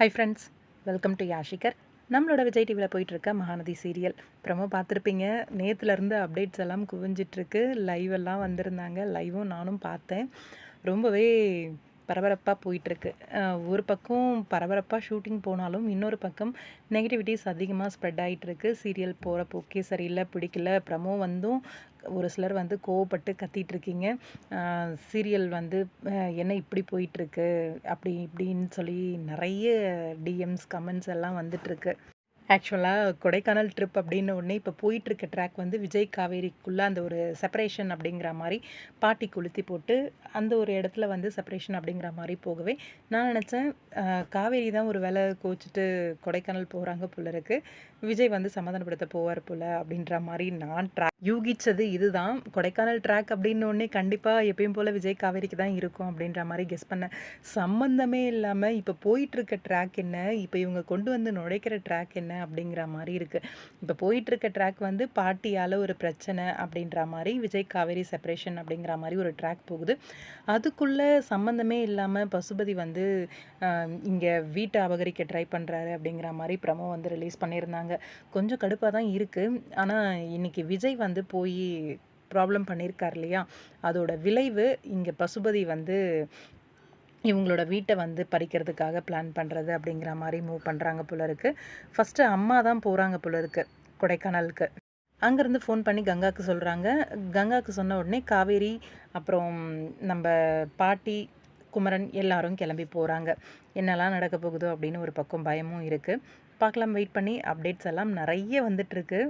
High friends welcome to யாஷிகர் நம்மளோட விஜய் டிவியில் போயிட்டுருக்க மகாநதி சீரியல் ப்ரமோ பார்த்துருப்பீங்க. நேற்றுலேருந்து அப்டேட்ஸ் எல்லாம் குவிஞ்சிட்ருக்கு லைவ் எல்லாம் வந்திருந்தாங்க. லைவும் நானும் பார்த்தேன். ரொம்பவே பரபரப்பாக போயிட்டுருக்கு. ஒரு பக்கம் பரபரப்பாக ஷூட்டிங் போனாலும் இன்னொரு பக்கம் நெகட்டிவிட்டிஸ் அதிகமாக ஸ்ப்ரெட் ஆகிட்டுருக்கு சீரியல் போகிற போக்கே சரியில்லை பிடிக்கல ப்ரமோ வந்தும் ஒரு சிலர் வந்து கோவப்பட்டு கத்திட்டு இருக்கீங்க சீரியல் வந்து என்ன இப்படி போயிட்டுருக்கு அப்படி இப்படின்னு சொல்லி நிறைய டிஎம்ஸ் கமெண்ட்ஸ் எல்லாம் வந்துட்டுருக்கு. ஆக்சுவலாக கொடைக்கானல் ட்ரிப் அப்படின்னு உடனே இப்போ போயிட்டுருக்க ட்ராக் வந்து விஜய் காவேரிக்குள்ளே அந்த ஒரு செப்பரேஷன் அப்படிங்கிற மாதிரி பாட்டி கொளுத்தி போட்டு அந்த ஒரு இடத்துல வந்து செப்பரேஷன் அப்படிங்கிற மாதிரி போகவே நான் நினச்சேன் காவேரி தான் ஒரு வேலை கோச்சிட்டு கொடைக்கானல் போகிறாங்க போல இருக்கு. விஜய் வந்து சமாதானப்படுத்த போவார் போல அப்படின்ற மாதிரி நான் ட்ராக் யூகிச்சது இதுதான். கொடைக்கானல் ட்ராக் அப்படின்னு உடனே கண்டிப்பாக எப்பயும் போல் விஜய் காவேரிக்கு தான் இருக்கும் அப்படின்ற மாதிரி கெஸ் பண்ணேன் சம்மந்தமே இல்லாமல் இப்போ போயிட்டுருக்க ட்ராக் என்ன இப்போ இவங்க கொண்டு வந்து நுழைக்கிற ட்ராக் என்ன அப்படிங்கிற மாதிரி இருக்குது இப்போ போயிட்டுருக்க ட்ராக் வந்து பாட்டியால் ஒரு பிரச்சனை அப்படின்ற மாதிரி விஜய் காவேரி செப்பரேஷன் அப்படிங்கிற மாதிரி ஒரு ட்ராக் போகுது. அதுக்குள்ளே சம்மந்தமே இல்லாமல் பசுபதி வந்து இங்கே வீட்டை அபகரிக்க ட்ரை பண்ணுறாரு அப்படிங்கிற மாதிரி ப்ரமோ வந்து ரிலீஸ் பண்ணியிருந்தாங்க. கொஞ்சம் கடுப்பாக தான் இருக்குது ஆனால் இன்னைக்கு விஜய் வந்து போய் ப்ராப்ளம் பண்ணியிருக்கார் இல்லையா? அதோட விளைவு இங்கே பசுபதி வந்து இவங்களோட வீட்டை வந்து பறிக்கிறதுக்காக பிளான் பண்ணுறது அப்படிங்கிற மாதிரி மூவ் பண்ணுறாங்க போல இருக்குது ஃபஸ்ட்டு அம்மா தான் போகிறாங்க போல இருக்கு கொடைக்கானலுக்கு. அங்கேருந்து ஃபோன் பண்ணி கங்காவுக்கு சொல்கிறாங்க கங்காவுக்கு சொன்ன உடனே காவேரி அப்புறம் நம்ம பாட்டி குமரன் எல்லாரும் கிளம்பி போகிறாங்க என்னெல்லாம் நடக்க போகுதோ அப்படின்னு ஒரு பக்கம் பயமும் இருக்குது பார்க்கலாம் வெயிட் பண்ணி அப்டேட்ஸ் எல்லாம் நிறைய வந்துட்டுருக்கு